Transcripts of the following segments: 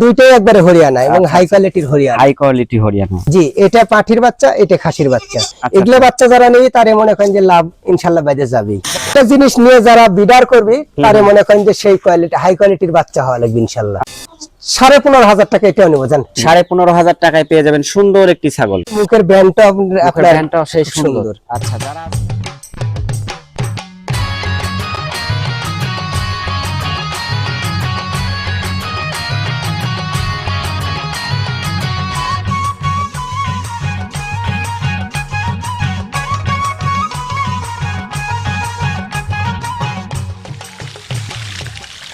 দুইটাই একবারে হরিয়ানা এবং আচ্ছা, হাই কোয়ালিটির হরিয়ানা। High quality Haryana. জি এটা পাঠির বাচ্চা এটা খাসির বাচ্চা। এগুলো বাচ্চা যারা নেই তারে মনে করেন যে লাভ ইনশাল্লাহ বাইরে যাবে। একটা জিনিস নিয়ে যারা বিডার করবে তারে মনে করেন যে সেই কোয়ালিটি হাই কোয়ালিটির বাচ্চা হওয়া লাগবে ইনশাল্লাহ। সাড়ে পনেরো হাজার টাকা এটাও নেব জান সাড়ে পনেরো হাজার টাকায় পেয়ে যাবেন সুন্দর একটি ছাগল। মুখের ব্যান্ডটা আপনার ব্যান্ডটাও সেই সুন্দর। আচ্ছা যারা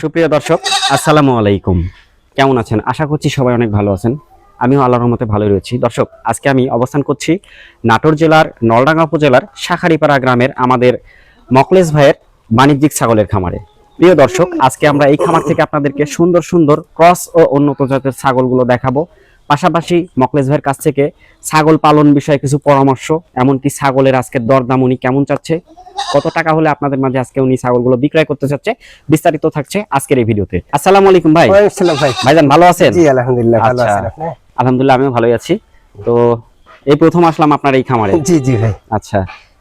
সুপ্রিয় দর্শক, আসসালামু আলাইকুম। কেমন আছেন? আশা করছি সবাই অনেক ভালো আছেন। আমিও আল্লাহর রহমতে ভালো রয়েছি। দর্শক, আজকে আমি অবস্থান করছি নাটোর জেলার নলডাঙ্গা উপজেলার শাখারিপাড়া গ্রামের আমাদের মকলেশ ভাইয়ের বাণিজ্যিক ছাগলের খামারে। প্রিয় দর্শক, আজকে আমরা এই খামার থেকে আপনাদেরকে সুন্দর সুন্দর ক্রস ও উন্নত জাতের ছাগলগুলো দেখাবো। পাশাপাশি মকলেশ ভাইয়ের কাছ থেকে ছাগল পালন বিষয়ে কিছু পরামর্শ এমনকি ছাগলের আজকের দরদাম উনি কেমন চাচ্ছে কত টাকা হলে আপনাদের মাঝে আজকে উনি ছাগলগুলো বিক্রয় করতে চাচ্ছে বিস্তারিত থাকছে আজকের এই ভিডিওতে। আসসালামু আলাইকুম ভাই। ভাইজান ভালো আছেন? জি আলহামদুলিল্লাহ ভালো আচ্ছা। আছেন আপনি? আলহামদুলিল্লাহ আমিও ভালোই আছি। তো এই প্রথম আসলাম আপনার এই খামারে। জি জি ভাই। আচ্ছা।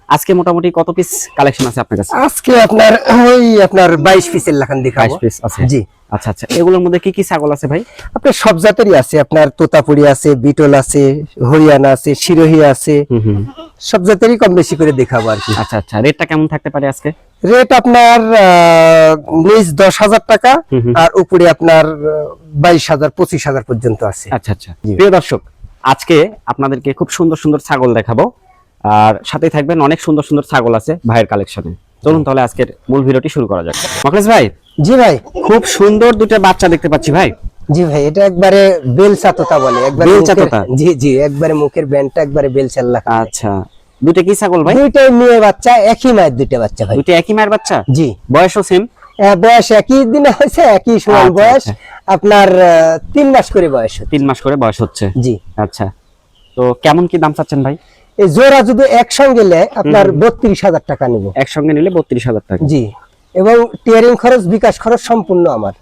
আজকে মোটামুটি কত পিস কালেকশন আছে আপনার কাছে? আজকে আপনার ওই আপনার বাইশ পিসের লাখান দেখাবো। বাইশ পিস আছে। জি। আচ্ছা আচ্ছা এগুলোর মধ্যে কি কি ছাগল আছে ভাই? আপনার সব জাতেরই আছে। আপনার তোতাপুরি আছে বিটল আছে হরিয়ানা আছে সিরোহি আছে। সব জাতেরই কম বেশি করে দেখাবো আর কি। আচ্ছা আচ্ছা রেটটা কেমন থাকতে পারে আজকে? রেট আপনার নিচ দশ হাজার টাকা। আর উপরে আপনার বাইশ হাজার পঁচিশ হাজার পর্যন্ত আছে। আচ্ছা আচ্ছা। প্রিয় দর্শক আজকে আপনাদেরকে খুব সুন্দর সুন্দর ছাগল দেখাবো। আর সাথে থাকবেন অনেক সুন্দর সুন্দর ছাগল আছে ভাইয়ের কালেকশনে চলুন তাহলে আজকের মূল ভিডিওটি শুরু করা যাক। মকলেশ ভাই জি ভাই। খুব সুন্দর দুটো বাচ্চা দেখতে পাচ্ছি ভাই। জি ভাই এটা একবারে বেলচা তোতা বলে একবারে মুখের- তোতা? জি জি একবারে মুখের ব্যান্ডটা একবারে বেলচার লাখা। আচ্ছা। দুটো কি ছাগল ভাই? দুইটাই মেয়ে বাচ্চা একই মায়ের দুইটা বাচ্চা ভাই। দুটো একই মায়ের বাচ্চা? জি। বয়সও সেম আহ, বয়স একই দিনে হয়েছে একই সমান আচ্ছা, বয়স। আচ্ছা। আপনার আহ, তিন মাস করে বয়স হচ্ছে। তিন মাস করে বয়স হচ্ছে। জি। আচ্ছা। তো কেমন কি দাম চাচ্ছেন ভাই? এই জোড়া যদি একসঙ্গে নেয় আপনার বত্রিশ হাজার টাকা নিব। একসঙ্গে নিলে বত্রিশ হাজার টাকা। জি। এবং টিয়ারিং খরচ বিকাশ খরচ সম্পূর্ণ আমার।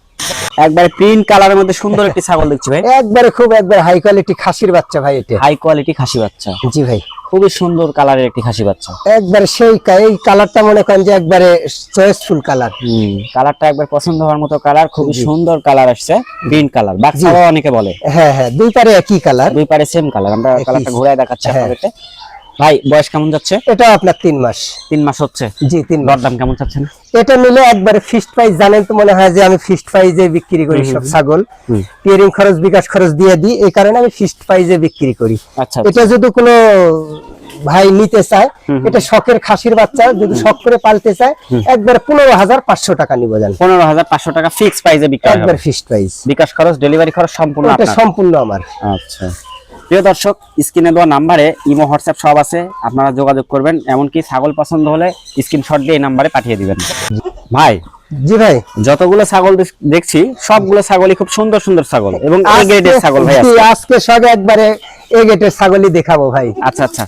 একবারে প্রিন্ট কালারের মধ্যে সুন্দর একটি ছাগল দেখছি ভাই। একবারে খুব একবার হাই কোয়ালিটি খাসির বাচ্চা ভাই এটা। হাই কোয়ালিটি খাসি বাচ্চা। জি ভাই। খুবই সুন্দর কালারের একটি খাসি বাচ্চা। একবারে সেই এই কালারটা মনে করেন যে একবারে চয়েসফুল কালার কালারটা একবার পছন্দ হওয়ার মতো কালার খুবই সুন্দর কালার আসছে গ্রিন কালার বাচ্চাও অনেকে বলে। হ্যাঁ হ্যাঁ দুই পারে একই কালার দুই পারে সেম কালার আমরা। কালারটা ঘুরায় দেখাচ্ছি হ্যাঁ। আপনাদেরকে। ভাই বয়স কেমন যাচ্ছে? এটা আপনার তিন মাস। তিন মাস হচ্ছে? জি তিন মাস। দরদাম কেমন চাচ্ছেন? এটা নিলে একবারে ফিক্সড প্রাইস জানেন তো মনে হয় যে আমি ফিক্সড প্রাইসে বিক্রি করি সব ছাগল। টিয়ারিং খরচ বিকাশ খরচ দিয়ে দিই এই কারণে আমি ফিক্সড প্রাইসে বিক্রি করি। আচ্ছা এটা যদি কোনো ভাই নিতে চায় এটা শখের খাসির বাচ্চা যদি শখ করে পালতে চায় একবার পনেরো হাজার পাঁচশো টাকা নিব জান। পনেরো হাজার পাঁচশো টাকা ফিক্স প্রাইসে বিক্রি একবার ফিক্সড প্রাইস বিকাশ খরচ ডেলিভারি খরচ সম্পূর্ণ সম্পূর্ণ আমার। আচ্ছা। প্রিয় দর্শক স্ক্রিনে দেওয়া নাম্বারে ইমো হোয়াটসঅ্যাপ সব আছে আপনারা যোগাযোগ করবেন। এমনকি ছাগল পছন্দ হলে স্ক্রিনশট দিয়ে এই নাম্বারে পাঠিয়ে দিবেন। ভাই জি ভাই। যতগুলো ছাগল দেখছি সবগুলো ছাগলই খুব সুন্দর সুন্দর ছাগল এবং এ গ্রেডের ছাগল ভাই আজকে সব একবারে এ গেটের ছাগলই দেখাবো ভাই। আচ্ছা আচ্ছা।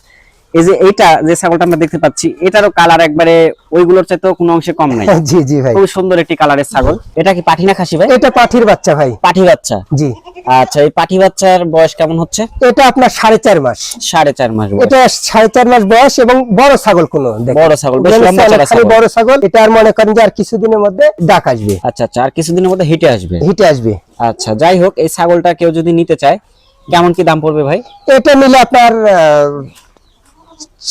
এই যে এইটা যে ছাগলটা আমরা দেখতে পাচ্ছি এটারও কালার একবারে ওইগুলোর চাইতেও কোনো অংশে কম নাই। জি জি ভাই। খুব সুন্দর একটি কালারের ছাগল। এটা কি পাঠি না খাসি ভাই? এটা পাঠির বাচ্চা ভাই। পাঠি বাচ্চা। জি। আচ্ছা এই পাঠি বাচ্চার বয়স কেমন হচ্ছে? এটা আপনার সাড়ে চার মাস। সাড়ে চার মাস এটা সাড়ে চার মাস বয়স এবং বড় ছাগল কোনো বড় ছাগল। বড় ছাগল এটা আর মনে করেন যে আর কিছুদিনের মধ্যে ডাক আসবে। আচ্ছা আচ্ছা আর কিছুদিনের মধ্যে হিটে আসবে। হিটে আসবে। আচ্ছা যাই হোক এই ছাগলটা কেউ যদি নিতে চায় কেমন কি দাম পড়বে ভাই? এটা নিলে আপনার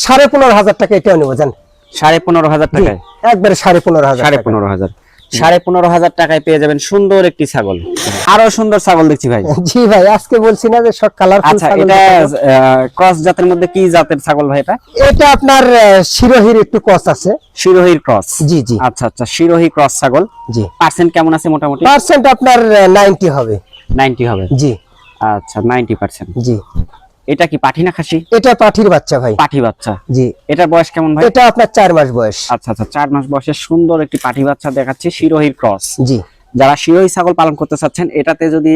সাড়ে পনেরো হাজার টাকা এটাও নেব জান সাড়ে পনেরো হাজার টাকায়? একবারে সাড়ে পনেরো হাজার সাড়ে পনেরো হাজার। সাড়ে পনেরো হাজার টাকায় পেয়ে যাবেন সুন্দর একটি ছাগল। আরও সুন্দর ছাগল দেখছি ভাই। জি ভাই আজকে বলছি না যে সব কালারফুল আচ্ছা এটা ক্রস জাতের মধ্যে কি জাতের ছাগল ভাই এটা? এটা আপনার শিরোহির একটু কস আছে। শিরোহির ক্রস জি জি। আচ্ছা আচ্ছা শিরোহি ক্রস ছাগল। জি। পার্সেন্ট কেমন আছে মোটামুটি? পার্সেন্ট আপনার নাইনটি হবে। নাইনটি হবে। জি। আচ্ছা নাইনটি পার্সেন্ট জি। এটা কি পাঠি না খাসি? এটা পাঠির বাচ্চা ভাই। পাঠি বাচ্চা। জি। এটার বয়স কেমন ভাই? এটা আপনার চার মাস বয়স। আচ্ছা আচ্ছা চার মাস বয়সের সুন্দর একটি পাঠি বাচ্চা দেখাচ্ছি শিরোহির ক্রস। জি। যারা শিরোহী ছাগল পালন করতে চাচ্ছেন এটাতে যদি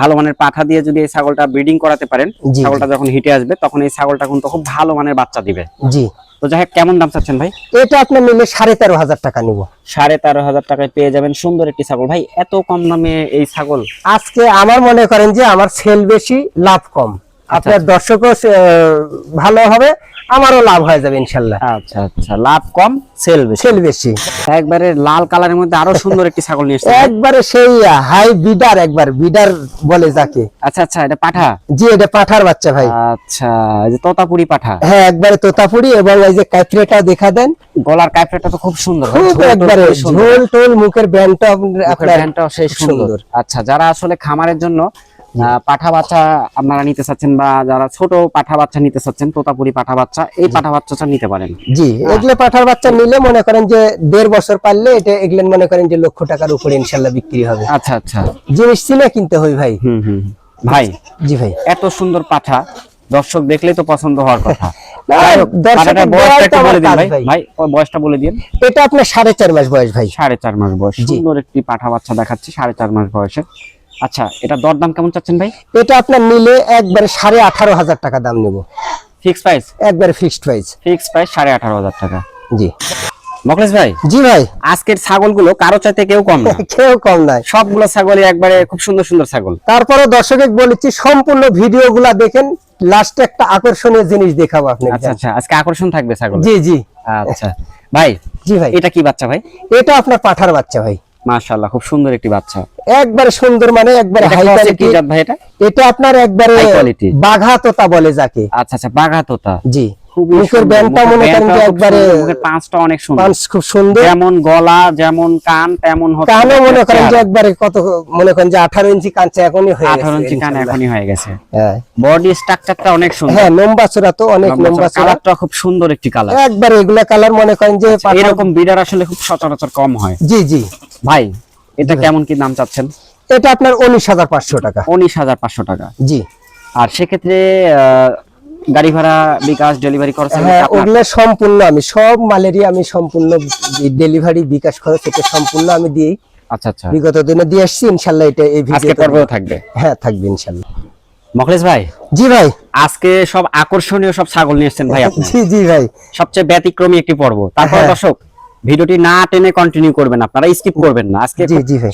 ভালো মানের পাঠা দিয়ে যদি এই ছাগলটা ব্রিডিং করাতে পারেন ছাগলটা যখন হিটে আসবে তখন এই ছাগলটা কিন্তু খুব ভালো মানের বাচ্চা দিবে। জি। তো যাই হোক কেমন দাম চাচ্ছেন ভাই? এটা আপনার নিলে সাড়ে তেরো হাজার টাকা নিব। সাড়ে তেরো হাজার টাকায় পেয়ে যাবেন সুন্দর একটি ছাগল। ভাই এত কম দামে এই ছাগল? আজকে আমার মনে করেন যে আমার সেল বেশি লাভ কম। আপনার দর্শকও আহ, ভালো হবে আমারও লাভ হয়ে যাবে ইনশাল্লাহ। আচ্ছা আচ্ছা। লাভ কম সেল বেশি। সেল বেশি। একবারে লাল কালারের মধ্যে আরও সুন্দর একটি ছাগল নিয়ে একবারে সেই হাই বিডার একবার বিডার বলে যাকে। আচ্ছা আচ্ছা এটা পাঠা? জি এটা পাঠার বাচ্চা ভাই। আচ্ছা এই যে তোতাপুরি পাঠা। হ্যাঁ একবারে তোতাপুরি এবং এই যে কাইফরেটা দেখা দেন। গলার কাইফেটা তো খুব সুন্দর। খুব একবারে ঝোল টোল মুখের ব্যান্ডটা আপনার ব্যান্ডটাও সেই সুন্দর। আচ্ছা যারা আসলে খামারের জন্য পাঠা বাচ্চা আপনারা নিতে চাচ্ছেন বা যারা ছোট পাঠা বাচ্চা নিতে চাচ্ছেন তোতাপুরি পাঠা বাচ্চা এই পাঠা বাচ্চাটা নিতে পারেন। জি এগুলো পাঠার বাচ্চা নিলে মনে করেন যে দেড় বছর পারলে এটা এগুলো মনে করেন যে লক্ষ টাকার উপরে ইনশাল্লাহ বিক্রি হবে। আচ্ছা আচ্ছা। জিনিস চিনে কিনতে হয় ভাই। হুম হুম ভাই জি ভাই। এত সুন্দর পাঠা দর্শক দেখলেই তো পছন্দ হওয়ার কথা। বয়সটা বলে দিন এটা আপনার সাড়ে চার মাস বয়স ভাই। সাড়ে চার মাস বয়স। সুন্দর একটি পাঠা বাচ্চা দেখাচ্ছি সাড়ে চার মাস বয়সে আচ্ছা এটা দরদাম কেমন চাচ্ছেন ভাই? এটা আপনার নিলে একবারে সাড়ে আঠারো হাজার টাকা দাম নেব। ফিক্স প্রাইস একবারে ফিক্সড প্রাইস ফিক্স প্রাইস সাড়ে আঠারো হাজার টাকা। জি। মকলেশ ভাই? জি ভাই। আজকের ছাগলগুলো কারও চাইতে কেউ কম না। কেউ কম নাই। সবগুলো ছাগলই একবারে খুব সুন্দর সুন্দর ছাগল। তারপরে দর্শকে বলেছি সম্পূর্ণ ভিডিও গুলা দেখেন লাস্টে একটা আকর্ষণীয় জিনিস দেখাবো আপনি আচ্ছা আচ্ছা আজকে আকর্ষণ থাকবে ছাগল জি জি। আচ্ছা। ভাই জি ভাই। এটা কি বাচ্চা ভাই? এটা আপনার পাঠার বাচ্চা ভাই। মাশাআল্লাহ খুব সুন্দর একটি বাচ্চা। একবারে সুন্দর মানে একবারে হাই কোয়ালিটি জাত ভাই এটা? এটা আপনার একবারে। বাঘা তোতা বলে যাকে। আচ্ছা আচ্ছা বাঘা তোতা জি। খুব সুন্দর, পাঁচটা অনেক সুন্দর। খুব সুন্দর। যেমন গলা যেমন কান তেমন কানও মনে করেন যে একবারে কত মনে করেন যে আঠারো ইঞ্চি কাঁচা এখনই হয়ে গেছে 18 ইঞ্চি কান এখনই হয়ে গেছে। হ্যাঁ। বডি স্ট্রাকচারটা অনেক সুন্দর। হ্যাঁ লম্বাচোরা তো অনেক লম্বাচোরা কালারটা খুব সুন্দর একটি কালার একবার এগুলা কালার মনে করেন যে এরকম বিডার আসলে খুব সচরাচর কম হয়। জি জি। ভাই এটা কেমন কি দাম চাচ্ছেন? এটা আপনার উনিশ হাজার পাঁচশো টাকা। উনিশ হাজার পাঁচশো টাকা। জি। আর সেক্ষেত্রে গাড়ি ভাড়া বিকাশ ডেলিভারি খরচ হ্যাঁ ওগুলো সম্পূর্ণ আমি সব মালেরই আমি সম্পূর্ণ ডেলিভারি বিকাশ খরচ এটা সম্পূর্ণ আমি দিই আচ্ছা আচ্ছা। বিগত দিনে দিয়ে আসছি ইনশাল্লাহ এটা এই পর্বও পর্বেও থাকবে? হ্যাঁ থাকবে ইনশাল্লাহ। মখলেশ ভাই? জি ভাই। আজকে সব আকর্ষণীয় সব ছাগল নিয়ে এসেছেন ভাই আপনি। জি জি ভাই। সবচেয়ে ব্যতিক্রমী একটি পর্ব। তারপর হ্যাঁ। দর্শক ভিডিওটি না টেনে কন্টিনিউ করবেন আপনারা স্কিপ করবেন না। আজকে।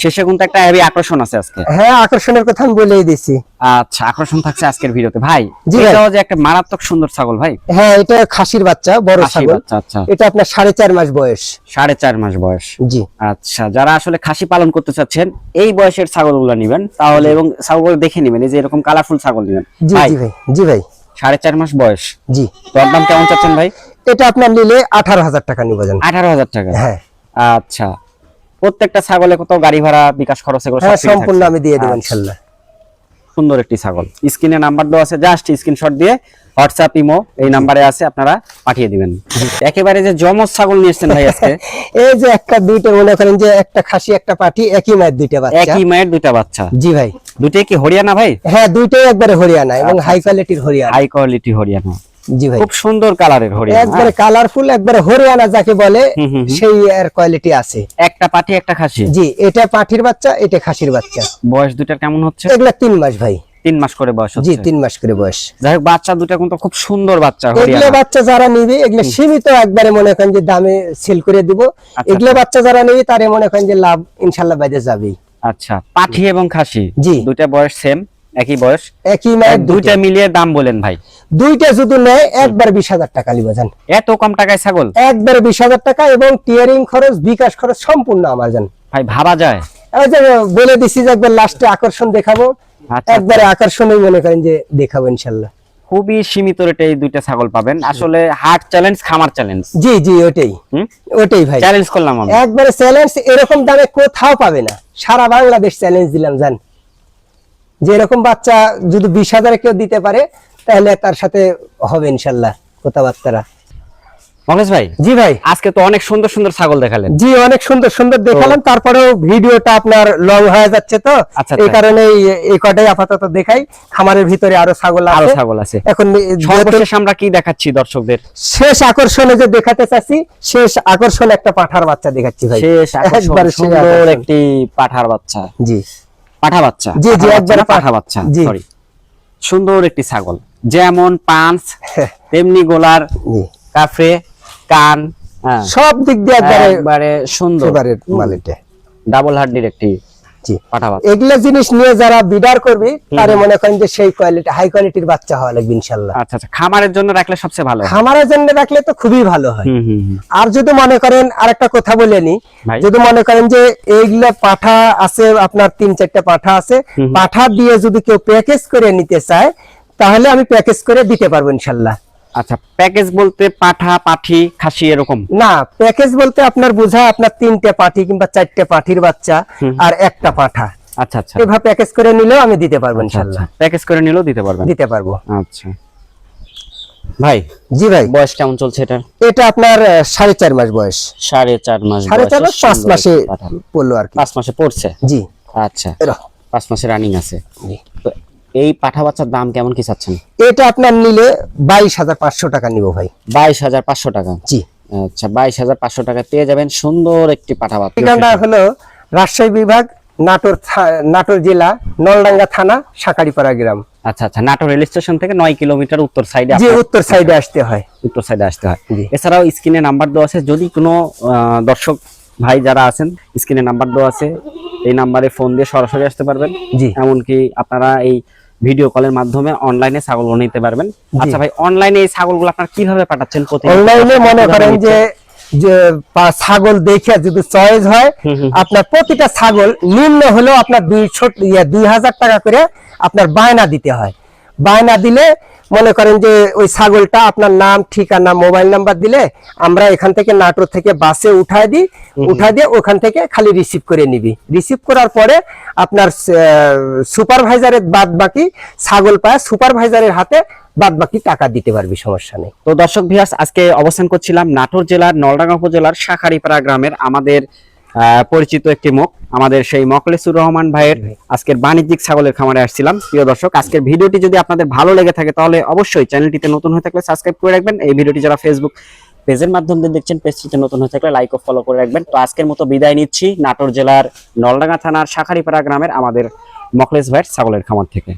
শেষে কিন্তু একটা হেভি আকর্ষণ আছে আজকে। হ্যাঁ আকর্ষণের কথা আমি বলেই দিছি। আচ্ছা আকর্ষণ থাকছে আজকের ভিডিওতে। ভাই এটাও যে একটা মারাত্মক সুন্দর ছাগল ভাই। হ্যাঁ এটা খাসির বাচ্চা বড় ছাগল। আচ্ছা। এটা আপনার সাড়ে চার মাস বয়স। সাড়ে চার মাস বয়স। জি। আচ্ছা যারা আসলে খাসি পালন করতে চাচ্ছেন এই বয়সের ছাগলগুলো নিবেন। তাহলে এবং ছাগল দেখে নিবেন এই যে এরকম কালারফুল ছাগল নিবেন। জি জি ভাই জি ভাই। সাড়ে চার মাস বয়স। জি। তো দাম কেমন চাচ্ছেন ভাই? এটা আপনার নিলে আঠারো হাজার টাকা নিব আঠারো হাজার টাকা? হ্যাঁ। আচ্ছা। প্রত্যেকটা ছাগলে কত গাড়ি ভাড়া বিকাশ খরচ এগুলো হ্যাঁ সম্পূর্ণ আমি দিয়ে দেবো ইনশাল্লাহ। সুন্দর একটি ছাগল। স্ক্রিনে নাম্বার দেওয়া আছে জাস্ট স্ক্রিনশট দিয়ে হোয়াটসঅ্যাপ ইমো এই নাম্বারে আছে আপনারা পাঠিয়ে দিবেন। একেবারে যে জমজ ছাগল নিয়েছেন ভাই আজকে। এই যে একটা দুইটা মনে করেন যে একটা খাসি একটা পাটি একই মায়ের দুইটা বাচ্চা। একই মায়ের দুইটা বাচ্চা। জি ভাই। দুইটাই কি হরিয়ানা ভাই? হ্যাঁ দুইটাই একবারে হরিয়ানা এবং আচ্ছা, হাই কোয়ালিটির হরিয়ানা। High quality Haryana. জি ভাই। খুব সুন্দর কালারের হরিয়ানা একবারে কালারফুল একবারে হরিয়ানা যাকে বলে হুম, হুম, হুম। সেই এর কোয়ালিটি আছে। একটা পাটি একটা খাসি? জি এটা বাচ্চা এটা খাসির বাচ্চা। বয়স দুটার কেমন হচ্ছে? এগুলা তিন মাস ভাই। তিন মাস করে বয়স জি তিন মাস করে বয়স। যাই হোক বাচ্চা দুটা কিন্তু খুব সুন্দর বাচ্চা এগুলো বাচ্চা যারা নিবে এগুলো সীমিত একবারে মনে করেন যে দামে সেল করে দিব। আচ্ছা, এগুলো বাচ্চা যারা নিবে তারে মনে করেন যে লাভ ইনশাল্লাহ বাইরে যাবেই। আচ্ছা পাঠি এবং খাসি জি। দুইটা বয়স সেম একই বয়স? একই মায়ের দুইটা মিলিয়ে দাম বলেন ভাই। দুইটা যদি নেয় একবার বিশ হাজার টাকা নিবে জান। এত কম টাকায় ছাগল? একবার বিশ হাজার টাকা এবং টিয়ারিং খরচ বিকাশ খরচ সম্পূর্ণ আমার জান। ভাই ভাবা যায়। বলে দিছি যে একবার লাস্টে আকর্ষণ দেখাবো। আচ্ছা। একবারে আকর্ষণই মনে করেন যে দেখাবো ইনশাল্লাহ। খুবই সীমিত রেটে এই দুইটা ছাগল পাবেন। আসলে হাট চ্যালেঞ্জ খামার চ্যালেঞ্জ জি জি ওটাই। হুম? ওটাই ভাই। চ্যালেঞ্জ করলাম আমি। একবারে চ্যালেঞ্জ এরকম দামে কোথাও পাবে না। সারা বাংলাদেশ চ্যালেঞ্জ দিলাম জান। যে এরকম বাচ্চা যদি বিশ হাজারে কেউ দিতে পারে তাহলে তার সাথে হবে ইনশাল্লাহ কথাবার্তারা। মহেশ ভাই? জি ভাই। আজকে তো অনেক সুন্দর সুন্দর ছাগল দেখালেন। জি অনেক সুন্দর সুন্দর দেখালাম। তারপরেও ভিডিওটা আপনার লং হয়ে যাচ্ছে তো। আচ্ছা, এই আচ্ছা। কারণে এই- এই কটাই আপাতত দেখাই। খামারের ভিতরে আরও ছাগল আরও ছাগল আছে। এখন সর্বশেষ আমরা কি দেখাচ্ছি দর্শকদের? শেষ আকর্ষণে যে দেখাতে চাচ্ছি শেষ আকর্ষণ একটা পাঠার বাচ্চা দেখাচ্ছি ভাই। শেষ আকর্ষণ, সুন্দর একটি পাঠার বাচ্চা। জি। পাঠা বাচ্চা জি, জি, একবারে পাঠা বাচ্চা। সরি সুন্দর একটি ছাগল যেমন পাঁচ তেমনি গোলার জি কাফরে কান হ্যাঁ। সব দিক দিয়ে একবারে সুন্দর। ডাবল হাড্ডির একটি জি। পাঠা বাচ্চা এগুলো জিনিস নিয়ে যারা বিডার করবে তারে মনে করেন যে সেই কোয়ালিটি হাই কোয়ালিটির বাচ্চা হওয়া লাগবে ইনশাল্লাহ। আচ্ছা আচ্ছা। খামারের জন্য রাখলে সবচেয়ে ভালো খামারের জন্য রাখলে তো খুবই ভালো হয়। আর যদি মনে করেন আরেকটা কথা বলে নি যদি মনে করেন যে এইগুলা পাঠা আছে আপনার তিন চারটা পাঠা আছে পাঠা দিয়ে যদি কেউ প্যাকেজ করে নিতে চায় তাহলে আমি প্যাকেজ করে দিতে পারব ইনশাল্লাহ। আচ্ছা প্যাকেজ বলতে পাঠা পাঠি খাসি এরকম? না প্যাকেজ বলতে আপনার বোঝা আপনার তিনটে পাঠি কিংবা চারটে পাঠির বাচ্চা আর একটা পাঠা। আচ্ছা আচ্ছা। এভাবে প্যাকেজ করে নিলেও আমি দিতে পারব আচ্ছা ইনশাল্লাহ। প্যাকেজ করে নিলেও দিতে পারবেন? দিতে পারব। আচ্ছা। ভাই জি ভাই। বয়স কেমন চলছে এটা এটা আপনার সাড়ে চার মাস বয়স। সাড়ে চার মাস সাড়ে চার মাস পাঁচ মাসে পড়ল আর কি। পাঁচ মাসে পড়ছে? জি। আচ্ছা। পাঁচ মাসে রানিং আছে। তো এই পাঠা বাচ্চার দাম কেমন কি চাচ্ছেন? এটা আপনার নিলে বাইশ হাজার পাঁচশো টাকা নিব ভাই। বাইশ হাজার পাঁচশো টাকা? জি। আচ্ছা বাইশ হাজার পাঁচশো টাকা পেয়ে যাবেন সুন্দর একটি পাঠা বাচ্চা। ঠিকানা হলো রাজশাহী বিভাগ নাটোর নাটোর জেলা নলডাঙ্গা থানা সাকারিপাড়া গ্রাম। আচ্ছা আচ্ছা নাটোর রেল স্টেশন থেকে নয় কিলোমিটার উত্তর সাইডে যে উত্তর সাইডে আসতে হয়। উত্তর সাইডে আসতে হয়। এছাড়াও স্ক্রিনে নাম্বার দেওয়া আছে যদি কোনো দর্শক ভাই যারা আছেন স্ক্রিনে নাম্বার দেওয়া আছে এই নাম্বারে ফোন দিয়ে সরাসরি আসতে পারবেন। জি। এমনকি আপনারা এই ভিডিও কলের মাধ্যমে অনলাইনে ছাগল নিতে পারবেন। আচ্ছা ভাই অনলাইনে এই ছাগলগুলো আপনারা কীভাবে পাঠাচ্ছেন অনলাইনে মনে করেন যে যে ছাগল দেখে যদি চয়েস হয়। আপনার প্রতিটা ছাগল নিম্ন হলেও আপনার দুই হাজার টাকা করে আপনার বায়না দিতে হয়। বায়না দিলে মনে করেন যে ওই ছাগলটা আপনার নাম ঠিকানা মোবাইল নাম্বার দিলে আমরা এখান থেকে নাটোর থেকে বাসে উঠায় দিই উঠায় দিয়ে ওখান থেকে খালি রিসিভ করে নিবি। রিসিভ করার পরে আপনার সুপারভাইজারের বাদ বাকি ছাগল পায় সুপারভাইজারের হাতে বাদ বাকি টাকা দিতে পারবি সমস্যা নেই। তো দর্শক ভিয়াস আজকে অবস্থান করছিলাম নাটোর জেলার নলডাঙ্গা উপজেলার শাখারিপাড়া গ্রামের আমাদের পরিচিত একটি মুখ আমাদের সেই মকলেসুর রহমান ভাইয়ের আজকের বাণিজ্যিক ছাগলের খামারে আসছিলাম। প্রিয় দর্শক, আজকের ভিডিওটি যদি আপনাদের ভালো লেগে থাকে, তাহলে অবশ্যই চ্যানেলটিতে নতুন হয়ে থাকলে সাবস্ক্রাইব করে রাখবেন। এই ভিডিওটি যারা ফেসবুক পেজের মাধ্যমে দেখছেন, পেজটিতে নতুন হয়ে থাকলে লাইক ও ফলো করে রাখবেন। তো আজকের মতো বিদায় নিচ্ছি নাটোর জেলার নলডাঙ্গা থানার শাখারিপাড়া গ্রামের আমাদের মকলেস ভাইয়ের ছাগলের খামার থেকে।